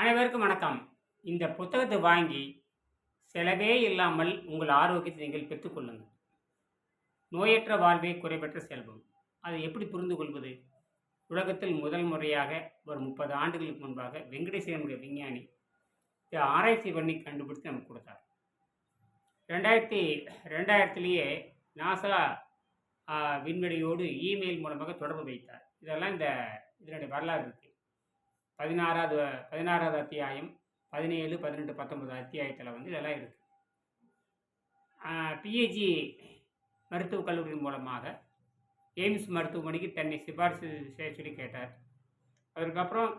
அனைவருக்கும் வணக்கம். இந்த புத்தகத்தை வாங்கி செலவே இல்லாமல் உங்கள் ஆரோக்கியத்தை நீங்கள் பெற்றுக்கொள்ளுங்கள் நோயற்ற வாழ்வே குறைபற்ற செல்வம். அதை எப்படி புரிந்து கொள்வது? உலகத்தில் முதல் முறையாக ஒரு முப்பது ஆண்டுகளுக்கு முன்பாக வெங்கடேசனுடைய விஞ்ஞானி ஆராய்ச்சி பண்ணி கண்டுபிடித்து நமக்கு கொடுத்தார். ரெண்டாயிரத்தி ரெண்டாயிரத்துலேயே நாசா விண்வெளியோடு இமெயில் மூலமாக தொடர்பு வைத்தார். இதெல்லாம் இந்த இதனுடைய வரலாறு இருக்குது பதினாறாவது பதினாறாவது அத்தியாயம் பதினேழு பதினெட்டு பத்தொன்பது அத்தியாயத்தில் வந்து இதெல்லாம் இருக்குது பிஹெச்சி மருத்துவக் கல்லூரியின் மூலமாக எய்ம்ஸ் மருத்துவமனைக்கு தன்னை சிபாரிசு செய்ய சொல்லி கேட்டார். அதற்கப்புறம்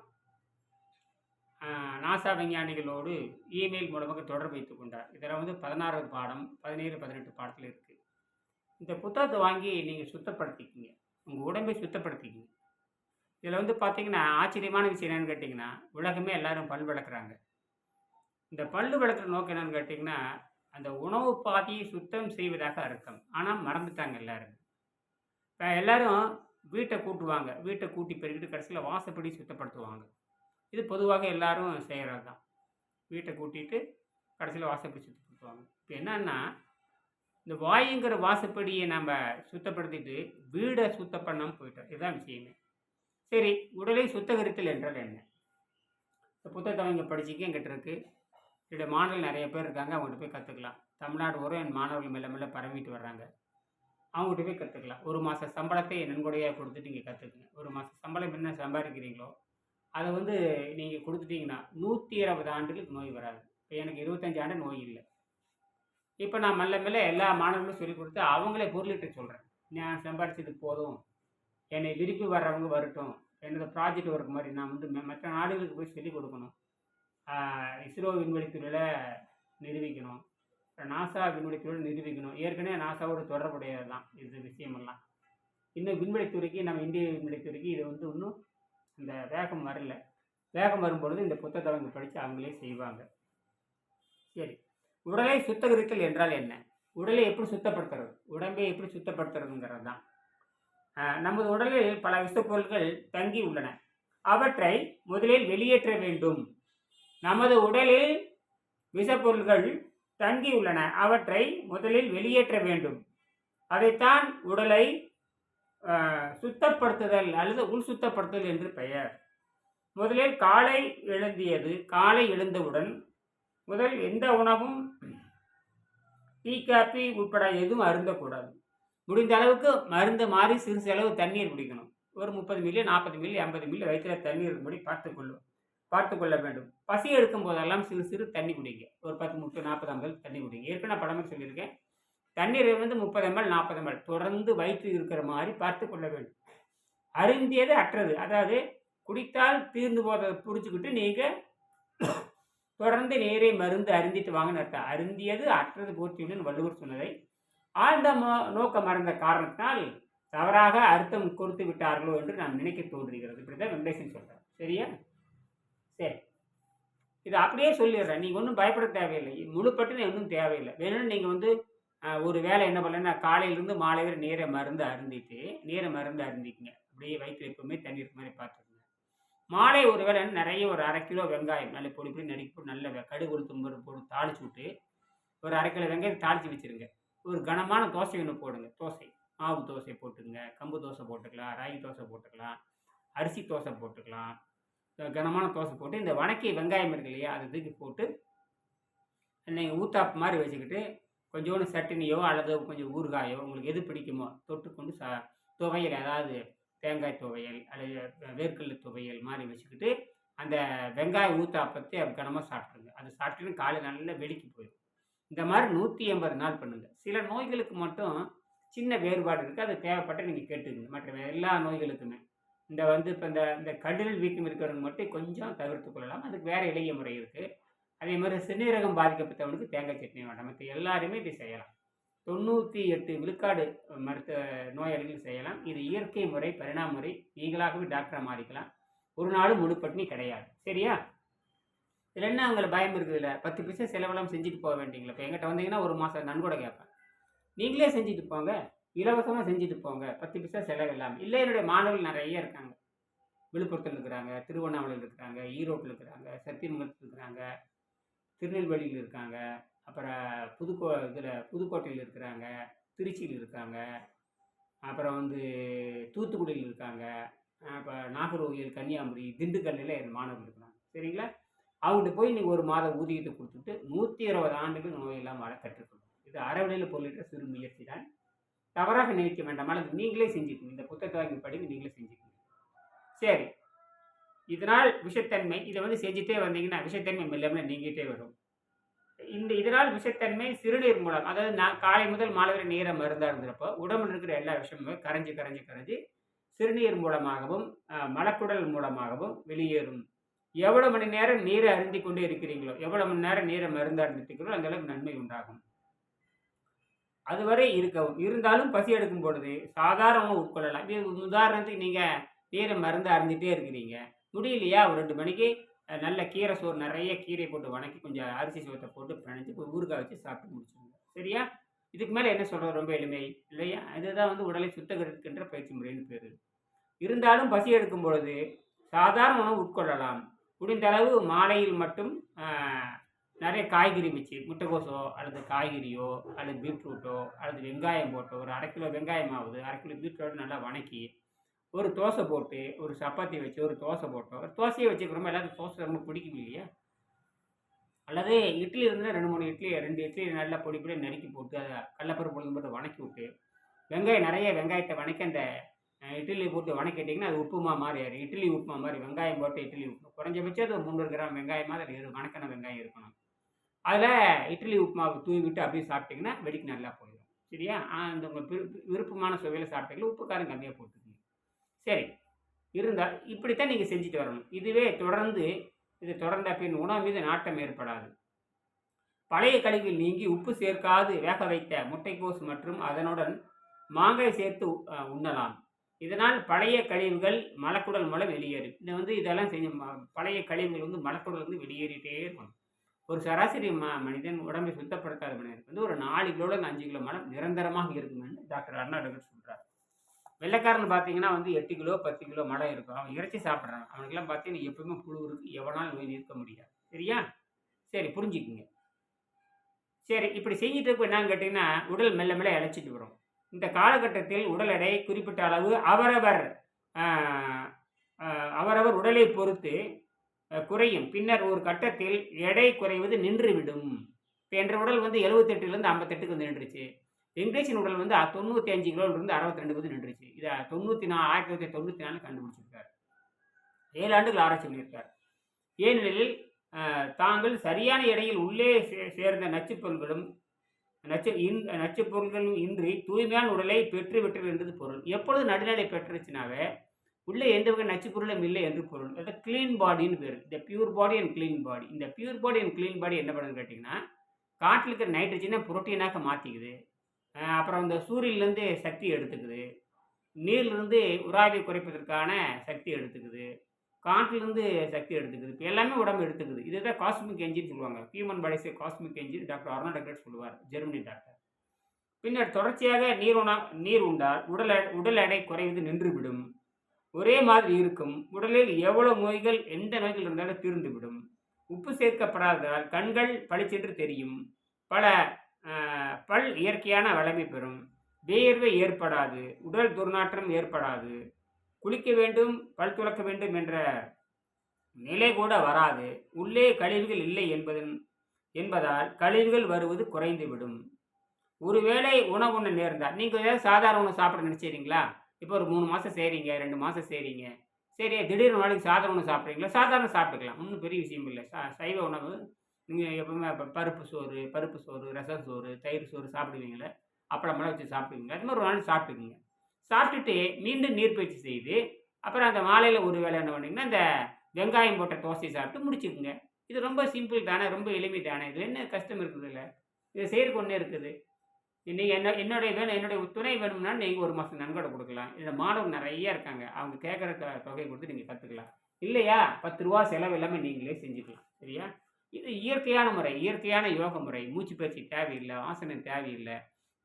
நாசா விஞ்ஞானிகளோடு இமெயில் மூலமாக தொடர்பு வைத்துக் கொண்டார். இதெல்லாம் வந்து பதினாறாவது பாடம் பதினேழு பதினெட்டு பாடத்தில் இருக்குது இந்த புத்தகத்தை வாங்கி நீங்கள் சுத்தப்படுத்திக்கிங்க. உங்கள் உடம்பை சுத்தப்படுத்திக்கிங்க. இதில் வந்து பார்த்தீங்கன்னா ஆச்சரியமான விஷயம் என்னென்னு கேட்டிங்கன்னா உலகமே எல்லாரும் பல் விளக்குறாங்க. இந்த பல் விளக்குற நோக்கம் என்னென்னு கேட்டிங்கன்னா அந்த உணவு பாதையை சுத்தம் செய்வதாக அர்த்தம். ஆனால் மறந்துட்டாங்க எல்லாரும். இப்போ எல்லோரும் வீட்டை கூட்டுவாங்க. வீட்டை கூட்டி பெருக்கிட்டு கடைசியில் வாசப்படி சுத்தப்படுத்துவாங்க. இது பொதுவாக எல்லாரும் செய்கிறது தான். வீட்டை கூட்டிட்டு கடைசியில் வாசப்படி சுத்தப்படுத்துவாங்க. இப்போ என்னன்னா இந்த வாயுங்கிற வாசப்படியை நம்ம சுத்தப்படுத்திட்டு வீடை சுத்தம் பண்ணாமல் போயிட்டோம். இதுதான் விஷயமே. சரி உடலை சுத்தகரித்தல் என்றால் என்ன? இந்த புத்தகத்தை அவங்க படிச்சுக்க என்கிட்ட இருக்குது என்னுடைய மாணவர்கள் நிறைய பேர் இருக்காங்க அவங்ககிட்ட போய் கற்றுக்கலாம் தமிழ்நாடு வரும் என் மாணவர்கள் மெல்ல மெல்ல பரவிட்டு வர்றாங்க. அவங்ககிட்ட போய் கற்றுக்கலாம் ஒரு மாத சம்பளத்தை நன்கொடையாக கொடுத்துட்டு நீங்கள் கற்றுக்குங்க ஒரு மாத சம்பளம் என்ன சம்பாதிக்கிறீங்களோ அதை வந்து நீங்கள் கொடுத்துட்டீங்கன்னா நூற்றி இருபது ஆண்டுகளுக்கு நோய் வராது. இப்போ எனக்கு இருபத்தஞ்சு ஆண்டு நோய் இல்லை. இப்போ நான் மெல்ல மெல்ல எல்லா மாணவர்களும் சொல்லிக் கொடுத்து அவங்களே பொருளிட்டு சொல்கிறேன் நான் சம்பாதிச்சது போதும். என்னை விரும்பி வர்றவங்க வரட்டும். என்னோட ப்ராஜெக்ட் ஒர்க் மாதிரி நான் வந்து ம- மற்ற நாடுகளுக்கு போய் சொல்லிக் கொடுக்கணும். இஸ்ரோ விண்வெளித்துறையில் நிரூபிக்கணும். நாசா விண்வெளித்துறையில் நிரூபிக்கணும். ஏற்கனவே நாசாவோட தொடர்புடையது தான் இது விஷயமெல்லாம். இன்னும் விண்வெளித்துறைக்கு நம்ம இந்திய விண்வெளித்துறைக்கு இது வந்து இன்னும் இந்த வேகம் வரல. வேகம் வரும்பொழுது இந்த புத்தகத்தை அவங்க படித்து அவங்களே செய்வாங்க. சரி. உடலை சுத்தகரித்தல் என்றால் என்ன? உடலை எப்படி சுத்தப்படுத்துறது? உடம்பை எப்படி சுத்தப்படுத்துறதுங்கிறது தான் நமது உடலில் பல விஷப்பொருட்கள் தங்கி உள்ளன. அவற்றை முதலில் வெளியேற்ற வேண்டும். நமது உடலில் விஷப்பொருட்கள் தங்கி உள்ளன. அவற்றை முதலில் வெளியேற்ற வேண்டும். அதைத்தான் உடலை சுத்தப்படுத்துதல் அல்லது உள் சுத்தப்படுத்துதல் என்று பெயர். முதலில் காலை எழுந்தியது. காலை எழுந்தவுடன் முதல் எந்த உணவும் டீ காப்பி உட்பட எதுவும் அருந்தக்கூடாது. முடிந்த அளவுக்கு மருந்து மாறி சிறு செலவு தண்ணீர் குடிக்கணும். ஒரு முப்பது மில்லி நாற்பது மில்லி ஐம்பது மில்லி வயிற்றுல தண்ணீர் இருக்கும்படி பார்த்துக்கொள்ளும் பார்த்து கொள்ள வேண்டும். பசி எடுக்கும் போதெல்லாம் சிறு சிறு தண்ணி குடிங்க. ஒரு பத்து முப்பது நாற்பது ஐம்பது தண்ணி குடிங்க. ஏற்கனவே படமே சொல்லியிருக்கேன். தண்ணீர் வந்து முப்பது எம்எல் நாற்பது எம்எல். தொடர்ந்து வயிற்று இருக்கிற மாதிரி பார்த்து கொள்ள வேண்டும். அருந்தியது அற்றது. அதாவது குடித்தால் தீர்ந்து போதை புரிஞ்சுக்கிட்டு நீங்கள் தொடர்ந்து நேரே மருந்து அருந்திட்டு வாங்கன்னு அர்த்தம். அருந்தியது அற்றது போற்றியுடன் வள்ளுவர் சொன்னதை ஆழ்ந்த நோக்கம் மறந்த காரணத்தினால் தவறாக அர்த்தம் கொடுத்து விட்டார்களோ என்று நான் நினைக்க தோன்றுகிறது. இப்படிதான் வெங்கடேசன் சொல்கிறார் சரியா? சரி. இது அப்படியே சொல்லிடுறேன். நீங்கள் ஒன்றும் பயப்பட தேவையில்லை. முழுப்பட்டு ஒன்றும் தேவையில்லை. வேணும்னு நீங்கள் வந்து ஒரு வேலை என்ன பண்ணலன்னா காலையிலேருந்து மாலை வரை நேர மருந்து அருந்திட்டு நேர மருந்து அருந்திக்குங்க. அப்படியே வயிற்று எப்பவுமே தண்ணி இருக்க மாதிரி பார்த்துக்குங்க. மாலை ஒரு வேளை நிறைய ஒரு அரை கிலோ வெங்காயம் நல்ல பொடி பொடி நறுக்கி நல்ல கடுகு உளுத்தம் போட்டு தாளிச்சு விட்டு ஒரு அரை கிலோ வெங்காயம் தாளிச்சு வச்சிருங்க. ஒரு கனமான தோசை ஒன்று போடுங்க. தோசை. மாவு தோசை போட்டுக்கங்க. கம்பு தோசை போட்டுக்கலாம். ராகி தோசை போட்டுக்கலாம். அரிசி தோசை போட்டுக்கலாம். கனமான தோசை போட்டு இந்த வணக்கி வெங்காயம் இருக்கு இல்லையா அதை தூக்கி போட்டு நீங்கள் ஊத்தாப்பு மாதிரி வச்சுக்கிட்டு கொஞ்சோண்டு சட்னியோ அல்லது கொஞ்சம் ஊறுகாயோ உங்களுக்கு எது பிடிக்குமோ தொட்டுக்கொண்டு சா துவையல் அதாவது தேங்காய் துவையல் அல்லது வேர்க்கடலை துவையல் மாதிரி வச்சுக்கிட்டு அந்த வெங்காய ஊத்தாப்பத்தை கனமாக சாப்பிட்ருங்க அது சாப்பிட்டுன்னு காலை நல்லா வெடிக்கி போயிடும். இந்த மாதிரி நூற்றி எண்பது நாள் பண்ணுங்க. சில நோய்களுக்கு மட்டும் சின்ன வேறுபாடு இருக்குது அது தேவைப்பட்ட நீங்கள் கேட்டுக்கங்க. மற்ற எல்லா நோய்களுக்குமே. இந்த வந்து இப்போ இந்த இந்த கல்லீரல் வீக்கம் இருக்கிறவங்க மட்டும் கொஞ்சம் தவிர்த்து கொள்ளலாம். அதுக்கு வேறு எளிய முறை இருக்குது அதே மாதிரி சிறுநீரகம் பாதிக்கப்பட்டவனுக்கு தேங்காய் சட்னி வேண்டாம். மற்ற எல்லாருமே இதை செய்யலாம். தொண்ணூற்றி எட்டு விழுக்காடு மருத்துவ நோயாளிகள் செய்யலாம். இது இயற்கை முறை பரிணாம முறை. நீங்களாகவே டாக்டராக மாறிக்கலாம். ஒரு நாளும் முழு பட்டினி கிடையாது. சரியா? இதில் என்ன உங்களுக்கு பயம் இருக்குதுல்ல பத்து பைசா செலவெல்லாம் செஞ்சுட்டு போக வேண்டிங்களா இப்போ எங்கிட்ட வந்தீங்கன்னா ஒரு மாதம் நன்கொடை கேட்பேன். நீங்களே செஞ்சுட்டு போங்க. இலவசமாக செஞ்சுட்டு போங்க. பத்து பைசா செலவு இல்லாமல் இல்லை என்னுடைய மாணவர்கள் நிறைய இருக்காங்க. விழுப்புரத்தில் இருக்கிறாங்க திருவண்ணாமலையில் இருக்கிறாங்க ஈரோட்டில் இருக்கிறாங்க சத்தியமங்கலத்தில் இருக்கிறாங்க திருநெல்வேலியில் இருக்காங்க அப்புறம் புதுக்கோ இதில் புதுக்கோட்டையில் இருக்கிறாங்க திருச்சியில் இருக்காங்க அப்புறம் வந்து தூத்துக்குடியில் இருக்காங்க இப்போ நாகர்கோவில் கன்னியாகுமரி திண்டுக்கல்லில் என் மாணவர்கள் இருக்கிறாங்க. சரிங்களா? அவங்ககிட்ட போய் நீங்கள் ஒரு மாத ஊதியத்தை கொடுத்துட்டு நூற்றி இருபது ஆண்டுகள் நோயெல்லாம் வாழ கற்றுக்கணும் இது அறவழியில் பொருளிட்ட சிறு முயற்சி தான். தவறாக நினைக்க வேண்டாம். அல்லது நீங்களே செஞ்சுக்கணும் இந்த புத்தகத்தை வாங்கி படிங்க. நீங்களே செஞ்சுக்கணும் சரி. இதனால் விஷத்தன்மை இதை வந்து செஞ்சுட்டே வந்தீங்கன்னா விஷத்தன்மை மெல்லாமல் நீங்கிட்டே வரும். இந்த இதனால் விஷத்தன்மை சிறுநீர் மூலம் அதாவது நான் காலை முதல் மாலை வரை நீரை மருந்தாக இருந்தப்போ உடம்புல இருக்கிற எல்லா விஷயமுமே கரைஞ்சி கரைஞ்சி கரைஞ்சி சிறுநீர் மூலமாகவும் மலக்குடல் மூலமாகவும் வெளியேறும். எவ்வளோ மணி நேரம் நீரை அருந்தி கொண்டே இருக்கிறீங்களோ எவ்வளோ மணி நேரம் நீரை மருந்து அருந்திருக்கிறீங்களோ அந்த அளவுக்கு நன்மை உண்டாகும். அதுவரை இருக்கவும். இருந்தாலும் பசி எடுக்கும் பொழுது சாதாரணமாக உட்கொள்ளலாம். உதாரணத்துக்கு நீங்கள் நீரை மருந்து அருந்திட்டே இருக்கிறீங்க. முடியலையா? ஒரு ரெண்டு மணிக்கு நல்ல கீரை சோறு நிறைய கீரை போட்டு வணக்கி கொஞ்சம் அரிசி சோத்தை போட்டு பிணைஞ்சு ஒரு ஊறுகாய் வச்சு சாப்பிட்டு முடிச்சுருங்க சரியா? இதுக்கு மேலே என்ன சொல்கிறது ரொம்ப எளிமை. இல்லையா? இதுதான் வந்து உடலை சுத்தகரிக்கின்ற பயிற்சி முறைன்னு பேர். இருந்தாலும் பசி எடுக்கும் பொழுது சாதாரண உணவு உட்கொள்ளலாம். முடிந்தளவு மாலையில் மட்டும் நிறைய காய்கறி வச்சு முட்டைகோசோ அல்லது காய்கறியோ அல்லது பீட்ரூட்டோ அல்லது வெங்காயம் போட்டோ ஒரு அரை கிலோ வெங்காயம் ஆகுது அரை கிலோ பீட்ரூட் நல்லா வணக்கி ஒரு தோசை போட்டு ஒரு சப்பாத்தி வச்சு ஒரு தோசை போட்டோ ஒரு தோசையை வச்சுக்கிறோமோ? எல்லாத்துக்கும் தோசை ரொம்ப பிடிக்கும் இல்லையா? அல்லது இட்லி இருந்தால் ரெண்டு மூணு இட்லி ரெண்டு இட்லி நல்லா பொடி பொடி நறுக்கி போட்டு அதை கடலப்பருப்பு போட்டு வணக்கி விட்டு வெங்காயம் நிறைய வெங்காயத்தை வணக்கி அந்த இட்லி போட்டு வணக்கிட்டிங்கன்னா அது உப்புமா மாதிரி ஆயிடும் இட்லி உப்புமா மாதிரி வெங்காயம் போட்டு இட்லி உப்பு. குறைஞ்சபட்சம் அது ஒரு முந்நூறு கிராம் வெங்காயமாக மாதிரி இரு வணக்கின வெங்காயம் இருக்கணும். அதில் இட்லி உப்புமாவை தூவி விட்டு அப்படியே சாப்பிட்டிங்கன்னா வெடிக்கு நல்லா போயிடும். சரியா? அந்த உங்கள் விருப்பமான சுவையில் சாப்பிட்டீங்களா உப்பு காரம் கம்மியாக போட்டுக்கோங்க. சரி. இருந்தால் இப்படித்தான் நீங்கள் செஞ்சுட்டு வரணும். இதுவே தொடர்ந்து இது தொடர்ந்த பின் உணவு மீது நாட்டம் ஏற்படாது. பழைய கழிவில் நீங்கி உப்பு சேர்க்காது. வேக வைத்த முட்டைக்கோஸ் மற்றும் அதனுடன் மாங்காய் சேர்த்து உண்ணலாம். இதனால் பழைய கழிவுகள் மலக்குடல் மூலம் வெளியேறும் இதை வந்து இதெல்லாம் செய்யும் பழைய கழிவுகள் வந்து மலக்குடல் வந்து வெளியேறிட்டே இருக்கும். ஒரு சராசரி ம மனிதன் உடம்பை சுத்தப்படுத்தாத மனிதன் வந்து ஒரு நாலு கிலோல அஞ்சு கிலோ மலம் நிரந்தரமாக இருக்குமென்னு டாக்டர் அருணாடகர் சொல்கிறார் வெள்ளைக்காரன் பார்த்தீங்கன்னா வந்து எட்டு கிலோ பத்து கிலோ மலம் இருக்கும். அவன் இறைச்சி சாப்பிட்றான். அவனுக்கெல்லாம் பார்த்தீங்கன்னா எப்பவுமே புழு இருக்கு. எவனாலும் நோய் நிற்க முடியாது. சரியா? சரி புரிஞ்சுக்குங்க. சரி இப்படி செஞ்சுட்டு இருக்க என்னன்னு கேட்டிங்கன்னா உடல் மெல்ல மெல்ல இழைச்சிட்டு வரும். இந்த காலகட்டத்தில் உடல் எடை குறிப்பிட்ட அளவு அவரவர் அவரவர் உடலை பொறுத்து குறையும். பின்னர் ஒரு கட்டத்தில் எடை குறைவது நின்றுவிடும். இப்போ என்ற உடல் வந்து எழுபத்தெட்டுலேருந்து ஐம்பத்தெட்டுக்கு வந்து நின்றுச்சு. வெங்கடேஷன் உடல் வந்து தொண்ணூற்றி அஞ்சு கிலோலேருந்து அறுபத்தி ரெண்டு வந்து நின்றுச்சு. இதை தொண்ணூற்றி நாலு ஆயிரத்தி தொள்ளாயிரத்தி தொண்ணூற்றி நாலு கண்டுபிடிச்சிருக்கார் ஏழு ஆண்டுகள் ஆராய்ச்சி பண்ணியிருக்கார் ஏனெனில் தாங்கள் சரியான எடையில் உள்ளே சே- சேர்ந்த நச்சுப்பொருள்களும் நச்சு இன் நச்சுப்பொருள்களும் இன்றி தூய்மையான உடலை பெற்று விட்டது என்றது பொருள். எப்பொழுது நடுநிலை பெற்றுச்சுனாவே உள்ளே எந்த வகை நச்சுப் பொருளும் இல்லை என்று பொருள். அதாவது க்ளீன் பாடின்னு பேர். இந்த pure body and clean body இந்த pure body and clean body என்ன பண்ணுன்னு கேட்டிங்கன்னா காட்டில் இருக்கிற நைட்ரஜனை புரோட்டீனாக மாற்றிக்குது அப்புறம் இந்த சூரியன்லேருந்து சக்தி எடுத்துக்குது. நீர்லேருந்து உராய்வை குறைப்பதற்கான சக்தி எடுத்துக்குது. காற்றிலிருந்து சக்தி எடுத்துக்குது. இப்போ எல்லாமே உடம்பு எடுத்துக்குது. இதுதான் காஸ்மிக் என்ஜின் சொல்லுவாங்க. Human பாடிஸை cosmic engine doctor Arnold Ehret சொல்லுவார். ஜெர்மனி டாக்டர் பின்னர் தொடர்ச்சியாக நீர் உணா நீர் உண்டால் உடல் உடல் எடை குறைவது நின்றுவிடும். ஒரே மாதிரி இருக்கும். உடலில் எவ்வளோ நோய்கள் எந்த நோய்கள் இருந்தாலும் தீர்ந்துவிடும். உப்பு சேர்க்கப்படாததால் கண்கள் பளிச்சென்று தெரியும். பல பல் இயற்கையான வளமை பெறும். வேர்வை ஏற்படாது. உடல் துர்நாற்றம் ஏற்படாது. குளிக்க வேண்டும் பல் துளக்க வேண்டும் என்ற நிலை கூட வராது. உள்ளே கழிவுகள் இல்லை என்பதன் என்பதால் கழிவுகள் வருவது குறைந்துவிடும். ஒருவேளை உணவு ஒன்று நேர்ந்தால் நீங்கள் ஏதாவது சாதாரண உணவு சாப்பிட நினச்சிடுறீங்களா இப்போ ஒரு மூணு மாதம் செய்கிறீங்க ரெண்டு மாதம் செய்கிறீங்க சரி திடீர்னு நாளைக்கு சாதாரண உணவு சாப்பிட்றீங்களா? சாதாரண சாப்பிட்டுக்கலாம். ஒன்றும் பெரிய விஷயம் இல்லை. ச சைவ உணவு நீங்கள் எப்பவுமே இப்போ பருப்பு சோறு பருப்பு சோறு ரசம் சோறு தயிர் சோறு சாப்பிடுவீங்களே அப்பளமெல்லாம் வச்சு சாப்பிடுவீங்க அது மாதிரி ஒரு நாள் சாப்பிட்டுக்குங்க. சாப்பிட்டுட்டு மீண்டும் நீர்பயிற்சி செய்து அப்புறம் அந்த மாலையில் ஒரு வேலை என்ன பண்ணிங்கன்னா அந்த வெங்காயம் போட்ட தோசையை சாப்பிட்டு முடிச்சுக்குங்க. இது ரொம்ப சிம்பிள் தானே ரொம்ப எளிமை தானே? இதில் என்ன கஷ்டம் இருக்குது இல்லை இதை செய்கிறக்கு ஒன்றே இருக்குது. நீங்கள் என்ன என்னுடைய வேணும் என்னுடைய துணை வேணும்னா நீங்கள் ஒரு மாதம் நன்கொடை கொடுக்கலாம். இதில் மாணவர் நிறைய இருக்காங்க. அவங்க கேட்குற தொகை கொடுத்து நீங்கள் கற்றுக்கலாம் இல்லையா? பத்து ரூபா செலவு எல்லாமே நீங்களே செஞ்சுக்கலாம். சரியா? இது இயற்கையான முறை இயற்கையான யோக முறை. மூச்சு பயிற்சி தேவையில்லை ஆசனம் தேவையில்லை.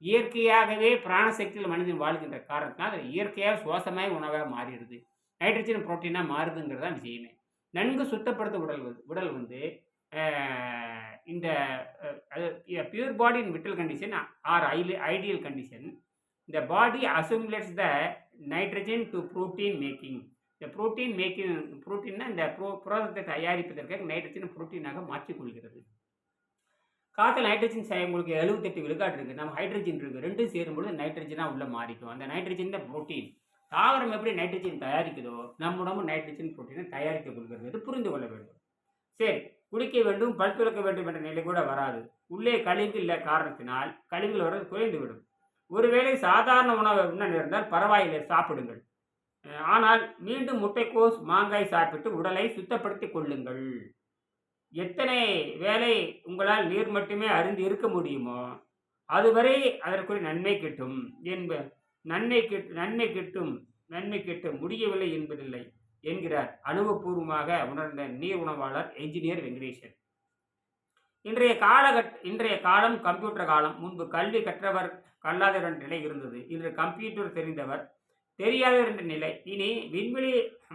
இயற்கையாகவே பிராணசக்தியில் மனிதன் வாழ்கின்ற காரணத்தினால் அது இயற்கையாக சுவாசமாய் உணவாக மாறிடுது. நைட்ரஜன் புரோட்டீனாக மாறுதுங்கிறது தான் விஷயமே. நன்கு சுத்தப்படுத்த உடல் உடல் வந்து இந்த pure body in vital condition or ideal condition இந்த body assimilates the nitrogen to protein making இந்த புரோட்டீன் மேக்கிங் புரோட்டீன்னா இந்த ப்ரோ புரதத்தை தயாரிப்பதற்காக நைட்ரஜன் புரோட்டீனாக மாற்றிக்கொள்கிறது. காற்றில் நைட்ரஜன் சே- உங்களுக்கு எழுபத்தெட்டு விழுக்காடு இருக்குது நம்ம ஹைட்ரஜன் இருக்குது ரெண்டும் சேரும்பொழுது நைட்ரஜனாக உள்ளே மாறிக்கும். அந்த நைட்ரஜன் தான் புரோட்டீன் தாவரம் எப்படி நைட்ரஜன் தயாரிக்குதோ நம்ம உடம்பு நைட்ரஜன் புரோட்டீனை தயாரித்துக் கொள்கிறது. என்று புரிந்து கொள்ள வேண்டும். சரி குடிக்க வேண்டும் பல் துளக்க வேண்டும் என்ற நிலை கூட வராது. உள்ளே கழிவு இல்லை காரணத்தினால் கழிவுகள் குறைந்து குறைந்துவிடும். ஒருவேளை சாதாரண உணவை உண்ண நேர்ந்தால் பரவாயில்லை சாப்பிடுங்கள். ஆனால் மீண்டும் முட்டைக்கோஸ் மாங்காய் சாப்பிட்டு உடலை சுத்தப்படுத்திக் கொள்ளுங்கள். எத்தனை வேலை உங்களால் நீர் மட்டுமே அறிந்து இருக்க முடியுமோ அதுவரை அதற்குரிய நன்மை கிட்டும். என்ப நன்மை கிட் நன்மை கிட்டும் நன்மை கிட்டும் முடியவில்லை என்பதில்லை என்கிறார் அனுபவபூர்வமாக உணர்ந்த நீர் உணவாளர் என்ஜினியர் வெங்கடேசன். இன்றைய காலகட் இன்றைய காலம் கம்ப்யூட்டர் காலம். முன்பு கல்வி கற்றவர் கல்லாதவர் என்ற நிலை இருந்தது. இன்று கம்ப்யூட்டர் தெரிந்தவர் தெரியாதவர் என்ற நிலை. இனி விண்வெளி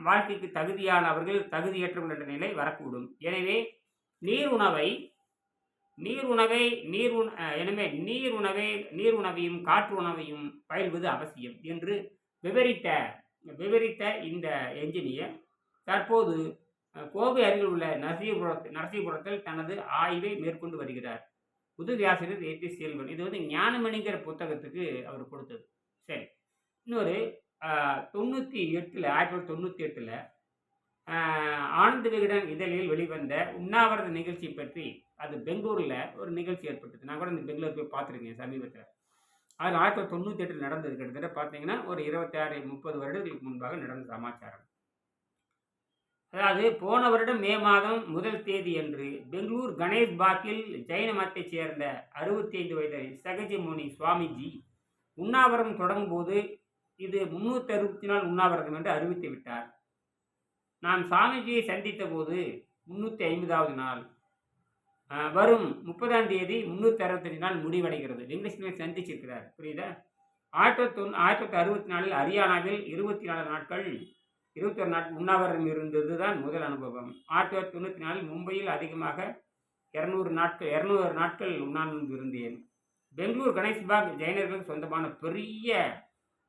வாழ்க்கைக்கு தகுதியானவர்கள் தகுதியற்றவர்கள் என்ற நிலை வரக்கூடும். எனவே நீர் உணவை நீர் உணவை நீர் உண எனவே நீர் உணவை நீர் உணவையும் காற்று உணவையும் பயில்வது அவசியம் என்று விவரித்த விவரித்த இந்த என்ஜினியர் தற்போது கோவை அருகில் உள்ள நரசிபுரத்தில் நரசிபுரத்தில் தனது ஆய்வை மேற்கொண்டு வருகிறார். உதவி ஏ பி செல்வன். இது வந்து ஞானமணிங்கிற புத்தகத்துக்கு அவர் கொடுத்தது. சரி. இன்னொரு தொண்ணூற்றி எட்டில் ஆயிரத்தி தொள்ளாயிரத்தி தொண்ணூற்றி எட்டில் ஆனந்த விகடன் இதழில் வெளிவந்த உண்ணாவிரத நிகழ்ச்சி பற்றி அது பெங்களூரில் ஒரு நிகழ்ச்சி ஏற்பட்டது. நான் கூட இந்த பெங்களூர் போய் பார்த்துருக்கேன் சமீபத்தில். அது ஆயிரத்தி தொள்ளாயிரத்தி தொண்ணூற்றி எட்டில் நடந்தது. கிட்டத்தட்ட பார்த்தீங்கன்னா ஒரு இருபத்தாறு முப்பது வருடங்களுக்கு முன்பாக நடந்த சமாச்சாரம். அதாவது போன வருடம் மே மாதம் முதல் தேதி அன்று பெங்களூர் கணேஷ் பாக்கில் ஜைன மதத்தைச் சேர்ந்த அறுபத்தி ஐந்து வயது சகஜ முனி சுவாமிஜி உண்ணாவிரதம் தொடங்கும் போது இது முன்னூற்றி அறுபத்தி நாள் உண்ணாவிரதம் என்று அறிவித்து விட்டார். நான் சாமிஜியை சந்தித்த போது முன்னூற்றி ஐம்பதாவது நாள் வரும் முப்பதாம் தேதி முன்னூற்றி அறுபத்தஞ்சு நாள் முடிவடைகிறது. வெங்கடேஸ்வரனை சந்திச்சிருக்கிறார். புரியுதா? ஆயிரத்தி தொண்ணூ ஆயிரத்தி தொள்ளாயிரத்தி அறுபத்தி நாலில் ஹரியானாவில் இருபத்தி நாலு நாட்கள் இருபத்தொரு நாட்கள் உண்ணாவிரதம் இருந்தது தான் முதல் அனுபவம். ஆயிரத்தி தொள்ளாயிரத்தி தொண்ணூற்றி நாலில் மும்பையில் அதிகமாக இரநூறு நாட்கள் இரநூறு நாட்கள் உண்ணாவிரதம் இருந்தேன் பெங்களூர் கணேஷ்பாக் ஜெயினர்களுக்கு சொந்தமான பெரிய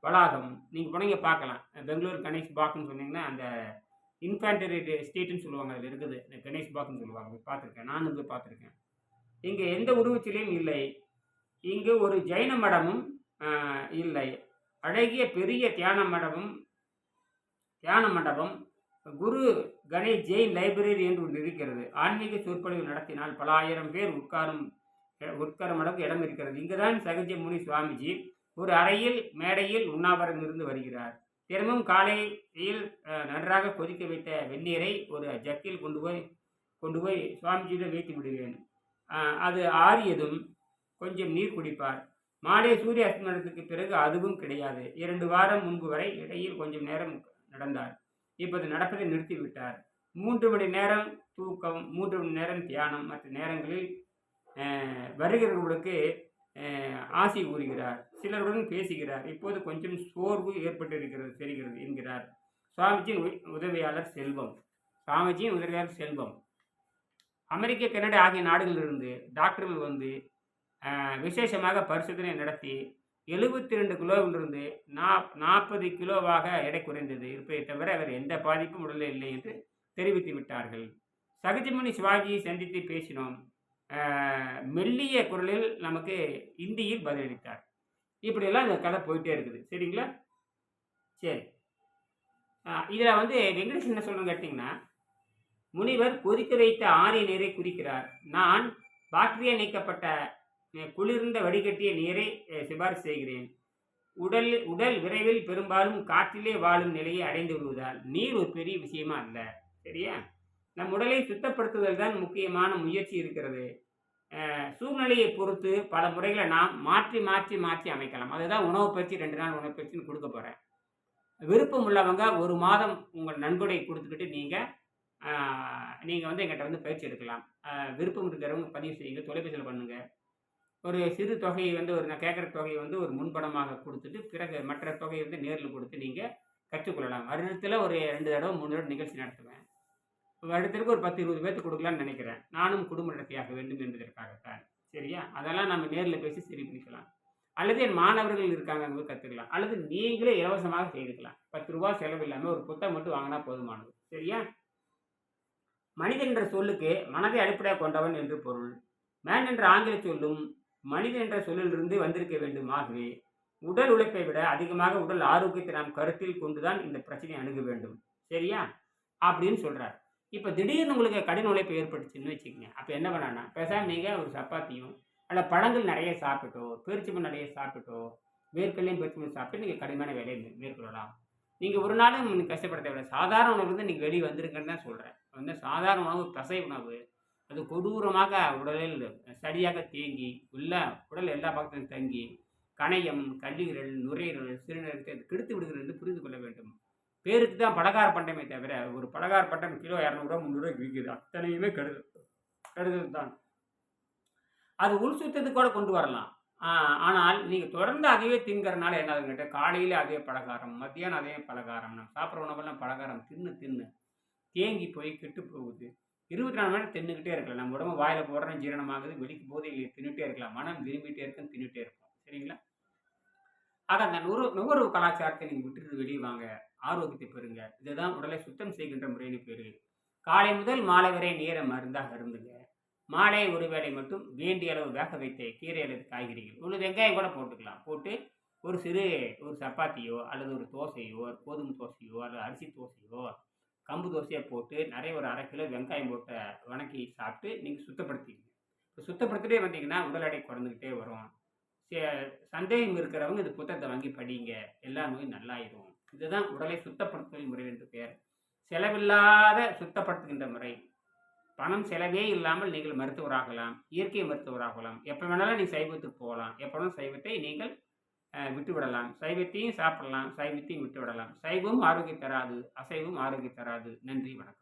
வளாகம். நீங்கள் போனீங்க பார்க்கலாம். பெங்களூர் கணேஷ் பாக்னு சொன்னீங்கன்னா அந்த இன்ஃபேண்டரி ஸ்டேட்டுன்னு சொல்லுவாங்க அதில் இருக்குது. கணேஷ் பாக்னு சொல்லுவாங்க பார்த்துருக்கேன் நானும் போய் பார்த்துருக்கேன். இங்கே எந்த உருவச்சிலையும் இல்லை. இங்கு ஒரு ஜெயின மடமும் இல்லை. அழகிய பெரிய தியான மடமும் தியான மண்டபம் குரு கணேஷ் ஜெயின் லைப்ரரி என்று ஒன்று இருக்கிறது. ஆன்மீக சொற்பொழிவு நடத்தினால் பல ஆயிரம் பேர் உட்காரும் உட்காரும் அளவுக்கு இடம் இருக்கிறது. இங்குதான் சகஜ முனி சுவாமிஜி ஒரு அறையில் மேடையில் உண்ணாவிரம் இருந்து வருகிறார். தினமும் காலையில் நன்றாக கொதிக்க வைத்த வெந்நீரை ஒரு ஜக்கில் கொண்டு போய் கொண்டு போய் சுவாமிஜியிடம் வைத்து விடுவேன். அது ஆறியதும் கொஞ்சம் நீர் குடிப்பார். மாலை சூரிய அஸ்தமனத்துக்கு பிறகு அதுவும் கிடையாது. இரண்டு வாரம் முன்பு வரை இடையில் கொஞ்சம் நேரம் நடந்தார். இப்போது நடப்பதை நிறுத்திவிட்டார் மூன்று மணி நேரம் தூக்கம் மூன்று மணி நேரம் தியானம் மற்ற நேரங்களில் வருகிறவர்களுக்கு ஆசி கூறுகிறார். சிலருடன் பேசுகிறார். இப்போது கொஞ்சம் சோர்வு ஏற்பட்டிருக்கிறது தெரிகிறது என்கிறார். சுவாமிஜியின் உ- உதவியாளர் செல்வம். சுவாமிஜியின் உதவியாளர் செல்வம். அமெரிக்க கனடா ஆகிய நாடுகளிலிருந்து டாக்டர்கள் வந்து விசேஷமாக பரிசோதனை நடத்தி எழுபத்தி ரெண்டு கிலோவிலிருந்து நாப் நாற்பது கிலோவாக எடை குறைந்தது. இருப்பதை தவிர அவர் எந்த பாதிப்பும் உடலில் இல்லை என்று தெரிவித்து விட்டார்கள். சகஜமணி சிவாஜியை சந்தித்து பேசினோம். மெல்லிய குரலில் நமக்கு இந்தியில் பதிலளித்தார். இப்படியெல்லாம் இந்த கதை போயிட்டே இருக்குது. சரிங்களா? சரி. இதில் வந்து வெங்கடேஷ் என்ன சொல்லணும் கேட்டிங்கன்னா முனிவர் கொதிக்க வைத்த ஆரிய நீரை குறிக்கிறார். நான் பாக்டீரியா நீக்கப்பட்ட குளிர்ந்த வடிகட்டிய நீரை சிபாரிசு செய்கிறேன். உடல் உடல் விரைவில் பெரும்பாலும் காற்றிலே வாழும் நிலையை அடைந்து விடுவதால் நீர் ஒரு பெரிய விஷயமா அல்ல. சரியா? நம் உடலை சுத்தப்படுத்துதல் தான் முக்கியமான முயற்சி இருக்கிறது. சூழ்நிலையை பொறுத்து பல முறைகளை நாம் மாற்றி மாற்றி மாற்றி அமைக்கலாம். அதுதான் உணவு பயிற்சி ரெண்டு நாள் உணவு பயிற்சின்னு கொடுக்க போகிறேன் விருப்பம் உள்ளவங்க ஒரு மாதம் உங்கள் நன்கொடை கொடுத்துக்கிட்டு நீங்கள் நீங்கள் வந்து எங்கிட்ட வந்து பயிற்சி எடுக்கலாம். விருப்பம் இருக்கிறவங்க பதிவு செய்யுங்க தொலைபேசியில் பண்ணுங்கள் ஒரு சிறு தொகையை வந்து ஒரு நான் கேட்குற தொகையை வந்து ஒரு முன்பணமாக கொடுத்துட்டு பிறகு மற்ற தொகையை வந்து நேரில் கொடுத்து நீங்கள் கற்றுக்கொள்ளலாம். வருடத்தில் ஒரு ரெண்டு தடவை மூணு தடவை நிகழ்ச்சி நடத்துவேன். வருடத்திற்கு ஒரு பத்து இருபது பேர்த்து கொடுக்கலான்னு நினைக்கிறேன். நானும் குடும்ப நடத்தியாக வேண்டும் என்பதற்காகத்தான். சரியா? அதெல்லாம் நம்ம நேரில் பேசி சரி பண்ணிக்கலாம். அல்லது என் மாணவர்கள் இருக்காங்க அங்கே கற்றுக்கலாம் அல்லது நீங்களே இலவசமாக செய்துக்கலாம். பத்து ரூபா செலவு இல்லாமல் ஒரு புத்தகம் மட்டும் வாங்கினா போதுமானது. சரியா? மனிதன் என்ற சொல்லுக்கு மனதை அடிப்படையாக கொண்டவன் என்று பொருள். மேன் என்ற ஆங்கில சொல்லும் மனிதன் என்ற சொல்லிலிருந்து வந்திருக்க வேண்டும். ஆகவே உடல் உழைப்பை விட அதிகமாக உடல் ஆரோக்கியத்தை நாம் கருத்தில் கொண்டுதான் இந்த பிரச்சனையை அணுக வேண்டும். சரியா? அப்படின்னு சொல்கிறார் இப்போ திடீர்னு உங்களுக்கு கடின உழைப்பு ஏற்பட்டுச்சுன்னு வச்சுக்கோங்க. அப்போ என்ன பண்ணான்னா பேசாமல் நீங்கள் ஒரு சப்பாத்தியும் அல்ல பழங்கள் நிறைய சாப்பிட்டோ பேரிச்சம்பழம் நிறைய சாப்பிட்டோ வேர்க்கல்லையும் பேரிச்சம்பழம் சாப்பிட்டு நீங்கள் கடுமையான வேலையை மேற்கொள்ளலாம். நீங்கள் ஒரு நாளும் நீங்கள் கஷ்டப்பட தேவையில்ல சாதாரண உணவுலேருந்து நீங்கள் வெளியே வந்துருங்கன்னு தான் சொல்கிறேன் வந்து சாதாரண உணவு தசை உணவு அது கொடூரமாக உடலில் சரியாக தேங்கி உள்ள உடல் எல்லா பக்கத்திலும் தங்கி கணையம் கல்லீரல் நுரையீரல் சிறுநீரத்தை அது கெடுத்து விடுகிறது என்று புரிந்து கொள்ள வேண்டும். பேருக்கு தான் பலகார பண்டமே தவிர ஒரு பலகார பண்டம் கிலோ இரநூறுவா முந்நூறுரூவா விற்கிது அத்தனையுமே கெடுதல் கெடுதல் தான். அது உள் சுத்தத்துக்கு கூட கொண்டு வரலாம். ஆனால் நீங்கள் தொடர்ந்து அதையே திங்கிறனால என்ன ஆகுதுன்னு காலையில் அதே பலகாரம் மத்தியானம் அதே பலகாரம் நம்ம சாப்பிட்ற உணவெல்லாம் பலகாரம் தின்னு தின்னு. தேங்கி போய் கெட்டு போகுது. இருபத்தி நாலு மணி நேரம் தின்னுக்கிட்டே இருக்கலாம். நம்ம உடம்பு வாயில் போடுறோம் ஜீரணமாகுது வெளிக்கு போதே இல்லையே தின்னுட்டே இருக்கலாம். மனம் விரும்பிகிட்டே இருக்கும் தின்னுட்டே இருக்கும் சரிங்களா? ஆக அந்த நுகர்வு நுகர்வு கலாச்சாரத்தை நீங்கள் விட்டுட்டு வெளியே வாங்க. ஆரோக்கியத்தை பெறுங்க. இதுதான் உடலை சுத்தம் செய்கின்ற முறைன்னு பேர். காலை முதல் மாலை வரை நேரம் மருந்தாக இருந்துங்க. மாலை ஒரு வேளை மட்டும் வேண்டிய அளவு வேக வைத்த கீரை அல்லது காய்கறிகள். ஒரு வெங்காயம் கூட போட்டுக்கலாம். போட்டு ஒரு சிறு ஒரு சப்பாத்தியோ அல்லது ஒரு தோசையோ ஒரு கோதுமை தோசையோ அல்லது அரிசி தோசையோ கம்பு தோசையாக போட்டு நிறைய ஒரு அரை கிலோ வெங்காயம் போட்ட வணக்கி சாப்பிட்டு நீங்கள் சுத்தப்படுத்திக்கங்க இப்போ சுத்தப்படுத்திட்டே வந்தீங்கன்னா உடல் எடை குறைந்துக்கிட்டே வரும். சந்தேகம் இருக்கிறவங்க இந்த புத்தகத்தை வாங்கி படிங்க. எல்லா நோயும் நல்லாயிரும். இதுதான் உடலை சுத்தப்படுத்துதல் முறை என்று பெயர். செலவில்லாத சுத்தப்படுத்துகின்ற முறை. பணம் செலவே இல்லாமல் நீங்கள் மருத்துவராகலாம். இயற்கை மருத்துவராகலாம். எப்போ வேணாலும் நீங்கள் சைவத்துக்கு போகலாம். எப்போ வேணாலும் சைவத்தை நீங்கள் விட்டுவிடலாம். விட்டு விடலாம் சைவத்தையும் சாப்பிடலாம். சைவத்தையும் விட்டு விடலாம் சைவம் ஆரோக்கியம் தராது. அசைவம் ஆரோக்கியம் தராது. நன்றி வணக்கம்.